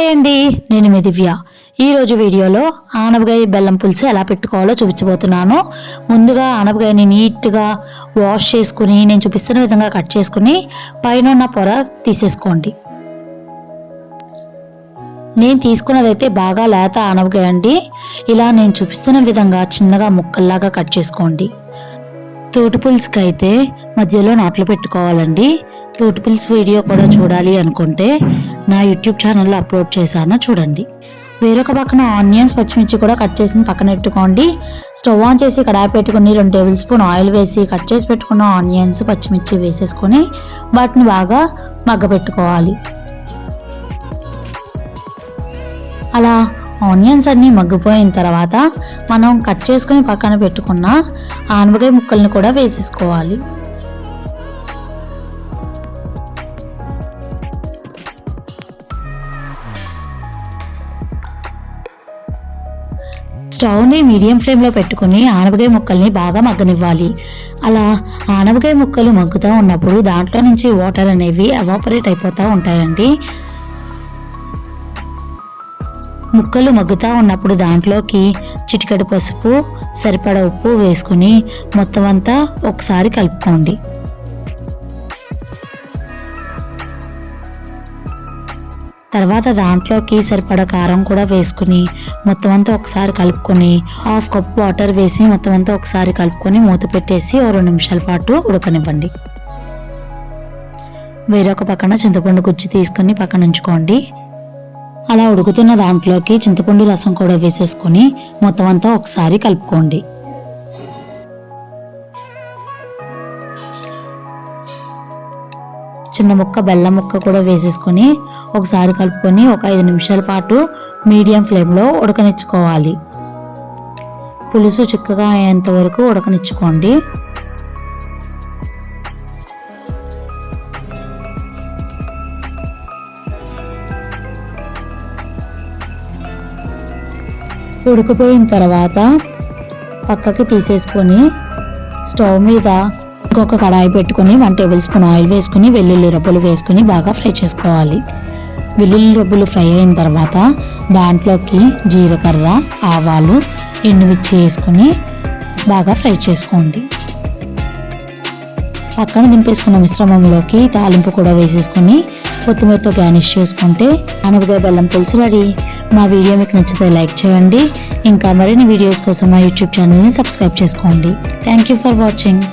Hi అండి నేను మీ దివ్య. ఈరోజు వీడియోలో ఆనపకాయ బెల్లం పులుసు ఎలా పెట్టుకోవాలో చూపించబోతున్నాను. ముందుగా ఆనపకాయని నీట్గా వాష్ చేసుకుని నేను చూపిస్తున్న విధంగా కట్ చేసుకుని పైన ఉన్న పొర తీసేసుకోండి. నేను తీసుకున్నదైతే బాగా లేత ఆనపకాయ అండి. ఇలా నేను చూపిస్తున్న విధంగా చిన్నగా ముక్కల్లాగా కట్ చేసుకోండి. తోటి పులుసుకి అయితే మధ్యలో నాట్లు పెట్టుకోవాలండి. తోటి పులుసు వీడియో కూడా చూడాలి అనుకుంటే నా యూట్యూబ్ ఛానల్లో అప్లోడ్ చేశాను చూడండి. వేరొక పక్కన ఆనియన్స్ పచ్చిమిర్చి కూడా కట్ చేసి పక్కన పెట్టుకోండి. స్టవ్ ఆన్ చేసి కడాయి పెట్టుకుని రెండు టేబుల్ స్పూన్ ఆయిల్ వేసి కట్ చేసి పెట్టుకున్న ఆనియన్స్ పచ్చిమిర్చి వేసేసుకొని వాటిని బాగా మగ్గ పెట్టుకోవాలి అలా ఆనియన్స్ అన్నీ మగ్గిపోయిన తర్వాత మనం కట్ చేసుకుని పక్కన పెట్టుకున్న ఆనపకాయ ముక్కల్ని కూడా వేసేసుకోవాలి. స్టవ్ని మీడియం ఫ్లేమ్లో పెట్టుకుని ఆనపకాయ ముక్కల్ని బాగా మగ్గనివ్వాలి. అలా ఆనపకాయ ముక్కలు మగ్గుతూ ఉన్నప్పుడు దాంట్లో నుంచి వాటర్ అనేవి ఎవాపరేట్ అయిపోతూ ఉంటాయండి. ముక్కలు మగ్గుతూ ఉన్నప్పుడు దాంట్లోకి చిటికెడు పసుపు సరిపడ ఉప్పు వేసుకుని మొత్తం అంతా ఒకసారి కలుపుకోండి. తర్వాత దాంట్లోకి సరిపడ కారం కూడా వేసుకుని మొత్తం అంతా ఒకసారి కలుపుకొని హాఫ్ కప్ వాటర్ వేసి మొత్తం అంతా ఒకసారి కలుపుకొని మూత పెట్టేసి ఓ రెండు నిమిషాల పాటు ఉడకనివ్వండి. వేరొక పక్కన చింతపండు గుజ్జు తీసుకొని పక్కన ఉంచుకోండి. అలా ఉడుకుతున్న దాంట్లోకి చింతపండు రసం కూడా వేసేసుకొని మొత్తం అంతా ఒకసారి కలుపుకోండి. చిన్న ముక్క బెల్లం ముక్క కూడా వేసేసుకొని ఒకసారి కలుపుకొని ఒక ఐదు నిమిషాల పాటు మీడియం ఫ్లేమ్లో ఉడకనిచ్చుకోవాలి. పులుసు చిక్కగా అయ్యేంత వరకు ఉడకనిచ్చుకోండి. ఉడికిపోయిన తర్వాత పక్కకి తీసేసుకొని స్టవ్ మీద ఇంకొక కడాయి పెట్టుకొని వన్ టేబుల్ స్పూన్ ఆయిల్ వేసుకుని వెల్లుల్లి రబ్బులు వేసుకుని బాగా ఫ్రై చేసుకోవాలి. వెల్లుల్లి రబ్బులు ఫ్రై అయిన తర్వాత దాంట్లోకి జీలకర్ర ఆవాలు ఎండుమిర్చి వేసుకొని బాగా ఫ్రై చేసుకోండి. పక్కన దింపేసుకున్న మిశ్రమంలోకి తాలింపు కూడా వేసేసుకొని కొత్తిమీరతో గార్నిష్ చేసుకుంటే అనపకాయ బెల్లం పులుసు రెడీ. మా వీడియో మీకు నచ్చితే లైక్ చేయండి. ఇంకా మరిన్ని వీడియోస్ కోసం మా యూట్యూబ్ ఛానల్ని సబ్స్క్రైబ్ చేసుకోండి. Thank you for watching